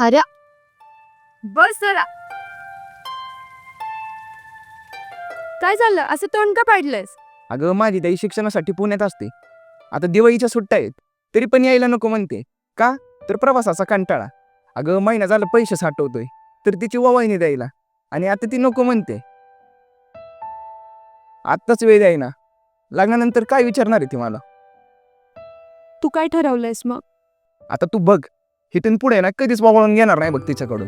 हऱ्या. बस जरा. काय झालं? असं तोंड का पाडलंयस? अगं माझी ताई शिक्षणासाठी पुण्यात असते. आता दिवाळीच्या सुट्ट्या आहेत. तरी पण यायला नको म्हणते. का? तर प्रवासाचा कंटाळा. अगं महिना झाला पैसे साठवतोय. तर तिची ववायनी द्यायला. आणि आता ती नको म्हणते. आत्ताच वेळ द्यायना. लग्नानंतर काय विचारणार आहे ती मला? तू काय ठरवलंयस मग? आता तू बघ. हिथून पुढे ना कधीच वगळून घेणार नाही बघ तिच्याकडून.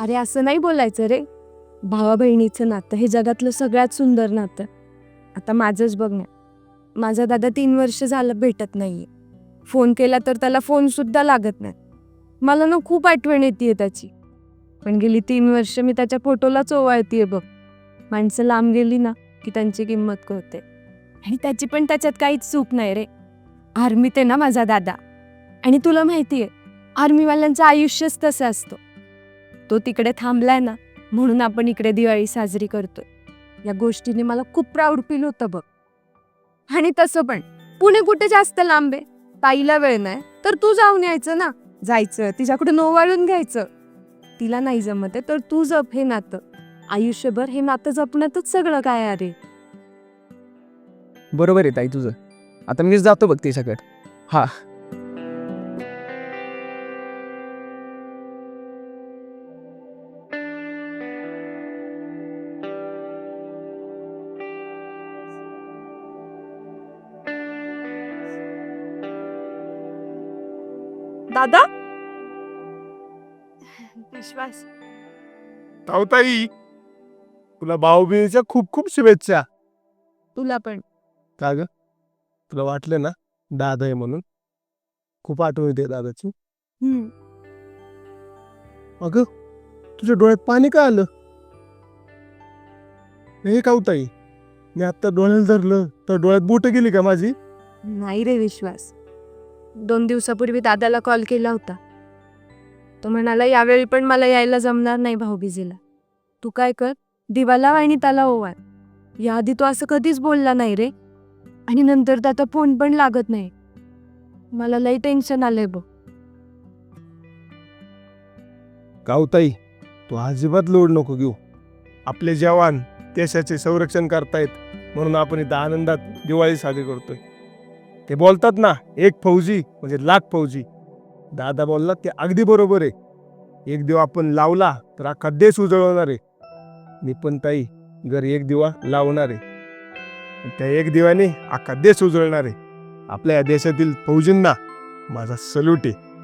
अरे असं नाही बोलायचं रे. भावा बहिणीचं नातं हे जगातलं सगळ्यात सुंदर नातं. आता माझंच बघ ना. माझा दादा तीन वर्ष झालं भेटत नाहीये. फोन केला तर त्याला फोन सुद्धा लागत नाही. मला ना खूप आठवण येते त्याची. पण गेली तीन वर्ष मी त्याच्या फोटोलाच चोवाळतीये बघ. माणसं लांब गेली ना की त्यांची किंमत कळते. आणि त्याची पण त्याच्यात काहीच चूक नाही रे. आर्मीत आहे ना माझा दादा. आणि तुला माहितीये आर्मीवाल्यांचं आयुष्यच तसं असतं. तो तिकडे थांबलाय ना म्हणून आपण इकडे दिवाळी साजरी करतोय. या गोष्टीने मला खूप प्राऊड फील होतं बघ. आणि तसं पण पुणे कुठे जास्त लांब आहे? ताईला वेळ नाही तर तू जाऊन यायचं ना. जायचं तिच्याकडे नोवाळून घ्यायचं. तिला नाही जमत आहे तर तू जप हे नातं. आयुष्यभर हे नातं जपण्यातच सगळं काय अरे बरोबर आहे ताई तुझं. आता मीच जातो बघ तिच्याकडे. हा. दादा? विश्वास. ताई तुला भाऊबीजेच्या खूप खूप शुभेच्छा. तुला पण. का ग? तुला वाटलं ना दादा आहे म्हणून? खूप आठवण येते दादाची. हम्म. अगं तुझ्या डोळ्यात पाणी का आलं? हे ताई मी आता डोळ्याला धरलं तर डोळ्यात बोट गेली का माझी? नाही रे विश्वास. दोन दिवसापूर्वी दादाला कॉल केला होता. तो म्हणाला यावेळी पण मला यायला जमणार नाही भाऊबीजीला. तू काय कर दिवाला आणि त्याला ओवाळ. याआधी तो असं कधीच बोलला नाही रे. आणि नंतर त्याचा फोन पण लागत नाही. मला लई टेन्शन आलंय बघ. ताई तू अजिबात लोड नको घेऊ. आपले जवान देशाचे संरक्षण करतायत म्हणून आपण इथं आनंदात दिवाळी साजरी करतोय. ते बोलतात ना एक फौजी म्हणजे लाख फौजी. दादा बोलला ते अगदी बरोबर आहे. एक दिवा आपण लावला तर अख्खा देश उजळवणार आहे. मी पण ताई घरी एक दिवा लावणार आहे. त्या एक दिव्याने अख्खा देश उजळणार आहे. आपल्या या देशातील फौजींना माझा सल्यूट आहे.